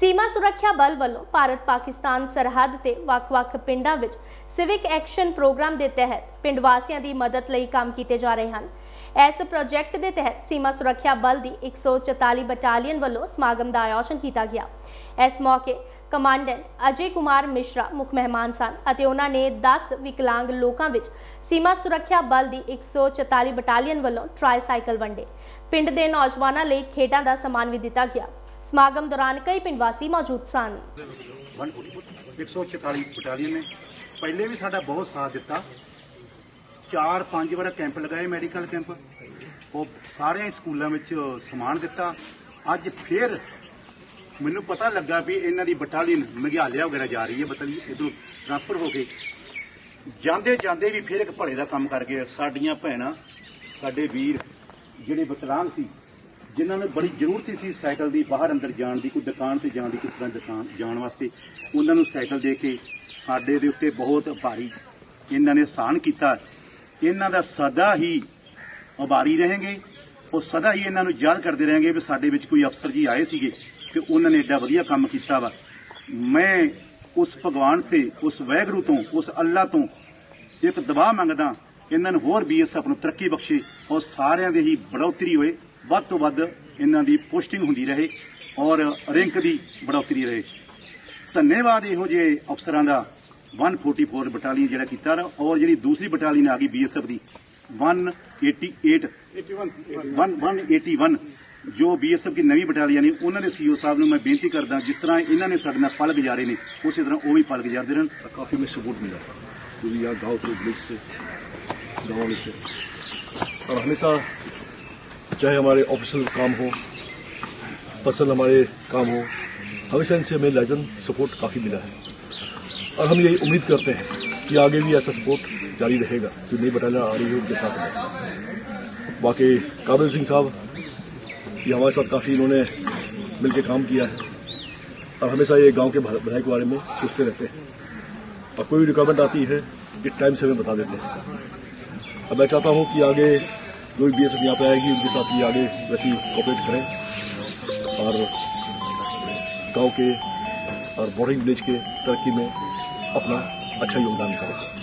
ਸੀਮਾ ਸੁਰੱਖਿਆ ਬਲ ਵੱਲੋਂ ਭਾਰਤ ਪਾਕਿਸਤਾਨ ਸਰਹੱਦ ਤੇ ਵੱਖ-ਵੱਖ ਪਿੰਡਾਂ ਵਿੱਚ ਸਿਵਿਕ ਐਕਸ਼ਨ ਪ੍ਰੋਗਰਾਮ ਦੇ ਤਹਿਤ ਪਿੰਡ ਵਾਸੀਆਂ ਦੀ ਮਦਦ ਲਈ ਕੰਮ ਕੀਤੇ ਜਾ ਰਹੇ ਹਨ। ਇਸ ਪ੍ਰੋਜੈਕਟ ਦੇ ਤਹਿਤ ਸੀਮਾ ਸੁਰੱਖਿਆ ਬਲ ਦੀ 144 ਬਟਾਲੀਅਨ ਵੱਲੋਂ ਸਮਾਗਮ ਦਾ ਆਯੋਜਨ ਕੀਤਾ ਗਿਆ। ਇਸ ਮੌਕੇ ਕਮਾਂਡੈਂਟ ਅਜੇ ਕੁਮਾਰ ਮਿਸ਼ਰਾ, ਮੁੱਖ ਮਹਿਮਾਨ ਸਨ ਅਤੇ ਉਹਨਾਂ ਨੇ 10 ਵਿਕਲਾਂਗ ਲੋਕਾਂ ਵਿੱਚ ਸੀਮਾ ਸੁਰੱਖਿਆ ਬਲ ਦੀ 144 ਬਟਾਲੀਅਨ ਵੱਲੋਂ ਟ੍ਰਾਈਸਾਈਕਲ ਵੰਡੇ। ਪਿੰਡ ਦੇ ਨੌਜਵਾਨਾਂ ਲਈ ਖੇਡਾਂ ਦਾ ਸਮਾਨ ਵੀ ਦਿੱਤਾ ਗਿਆ। ਸਮਾਗਮ ਦੌਰਾਨ ਕਈ ਪਿੰਡ ਵਾਸੀ ਮੌਜੂਦ ਸਨ। 144 ਬਟਾਲੀਅਨ ਨੇ ਪਹਿਲੇ ਵੀ ਸਾਡਾ ਬਹੁਤ ਸਾਥ ਦਿੱਤਾ। ਚਾਰ ਪੰਜ ਵਾਰ ਕੈਂਪ ਲਗਾਏ, ਮੈਡੀਕਲ ਕੈਂਪ। ਉਹ ਸਾਰੇ ਸਕੂਲਾਂ ਵਿੱਚ ਸਮਾਨ ਦਿੱਤਾ। ਅੱਜ ਫਿਰ ਮੈਨੂੰ ਪਤਾ ਲੱਗਾ ਵੀ ਇਹਨਾਂ ਦੀ ਬਟਾਲੀਅਨ ਮਗਿਆਲਿਆ ਵਗੈਰਾ ਜਾ ਰਹੀ ਹੈ ਬਟਾਲੀਅਨ ਇਦੋਂ ਟ੍ਰਾਂਸਫਰ ਹੋ ਕੇ। ਜਾਂਦੇ ਜਾਂਦੇ ਵੀ ਫਿਰ ਇੱਕ ਭਲੇ ਦਾ ਕੰਮ ਕਰ ਗਏ ਸਾਡੀਆਂ ਭੈਣਾਂ, ਸਾਡੇ ਵੀਰ, ਜਿਹੜੇ ਵਿਕਲਾਂਗ ਸੀ ਜਿਨ੍ਹਾਂ ਨੂੰ ਬੜੀ ਜ਼ਰੂਰਤ ਸੀ ਸਾਈਕਲ ਦੀ ਬਾਹਰ ਅੰਦਰ ਜਾਣ ਦੀ, ਕੋਈ ਦੁਕਾਨ ਤੇ ਜਾਣ ਦੀ, ਕਿਸ ਤਰ੍ਹਾਂ ਦੁਕਾਨ ਜਾਣ ਵਾਸਤੇ, ਉਹਨਾਂ ਨੂੰ ਸਾਈਕਲ ਦੇ ਕੇ ਸਾਡੇ ਦੇ ਉੱਤੇ ਬਹੁਤ ਭਾਰੀ ਇਹਨਾਂ ਨੇ ਆਸਾਨ ਕੀਤਾ। ਇਹਨਾਂ ਦਾ ਸਦਾ ਹੀ ਉਭਾਰੀ ਰਹਿਣਗੇ ਉਹ ਸਦਾ ਹੀ ਇਹਨਾਂ ਨੂੰ ਯਾਦ ਕਰਦੇ ਰਹਿਣਗੇ ਵੀ ਸਾਡੇ ਵਿੱਚ ਕੋਈ ਅਫਸਰ ਜੀ ਆਏ ਸੀਗੇ ਕਿ ਉਹਨਾਂ ਨੇ ਐਡਾ ਵਧੀਆ ਕੰਮ ਕੀਤਾ ਵਾ। ਮੈਂ ਉਸ ਭਗਵਾਨ ਸੇ, ਉਸ ਵੈਗਰੂ ਤੋਂ, ਉਸ ਅੱਲਾ ਤੋਂ ਇੱਕ ਦਵਾ ਮੰਗਦਾ, ਇਹਨਾਂ ਨੂੰ ਹੋਰ ਬੀਐਸਐਫ ਨੂੰ ਤਰੱਕੀ ਬਖਸ਼ੇ ਔਰ ਸਾਰਿਆਂ ਦੇ ਹੀ ਬੜੋਤਰੀ ਹੋਏ। ਵੱਧ ਤੋਂ ਵੱਧ ਇਹਨਾਂ ਦੀ ਪੋਸਟਿੰਗ ਹੁੰਦੀ ਰਹੇ ਔਰ ਰੈਂਕ ਦੀ ਬੜੋਤਰੀ ਰਹੇ ਧੰਨਵਾਦ ਇਹੋ ਜਿਹੇ ਅਫਸਰਾਂ ਦਾ 144 ਬਟਾਲੀਅਨ ਜਿਹੜਾ ਕੀਤਾ ਨਾ ਔਰ ਜਿਹੜੀ ਦੂਸਰੀ ਬਟਾਲੀਅਨ ਆ ਗਈ ਬੀਐਸਐਫ ਦੀ 188 181 ਜੋ ਬੀਐਸਐਫ ਦੀ ਨਵੀਂ ਬਟਾਲੀਅਨ ਨੇ ਉਹਨਾਂ ਦੇ ਸੀਓ ਸਾਹਿਬ ਨੂੰ ਮੈਂ ਬੇਨਤੀ ਕਰਦਾ ਜਿਸ ਤਰ੍ਹਾਂ ਇਹਨਾਂ ਨੇ ਸਾਡੇ ਨਾਲ ਪਲ ਗੁਜ਼ਾਰੇ ਨੇ ਉਸੇ ਤਰ੍ਹਾਂ ਉਹ ਵੀ ਪਲ ਗੁਜ਼ਾਰਦੇ ਰਹਿਣ काफ़ी में सपोर्ट मिला पूरी यहाँ गांव के विलेज से गाँव वाले से और हमेशा चाहे हमारे ऑफिसल काम हो, पर्सनल हमारे काम हो हमेशा इनसे हमें लाइजन सपोर्ट काफ़ी मिला है। और हम यही उम्मीद करते हैं कि आगे भी ऐसा सपोर्ट जारी रहेगा जो नई बटालियाँ आ रही है उनके साथ में। बाकी काबिल सिंह साहब, ये हमारे साथ काफ़ी इन्होंने मिलकर काम किया है। और हमेशा ये गाँव के भलाई के बारे में सोचते रहते हैं। और कोई भी रिक्वायरमेंट आती है, इस टाइम से हमें बता देते हैं। अब मैं चाहता हूँ कि आगे जो भी बी एस एफ़ यहाँ पर आएगी, उनके साथ ही आगे वैसे ही कॉपरेट करें। और गाँव के और बॉर्डिंग विलेज के तरक्की में अपना अच्छा योगदान करें।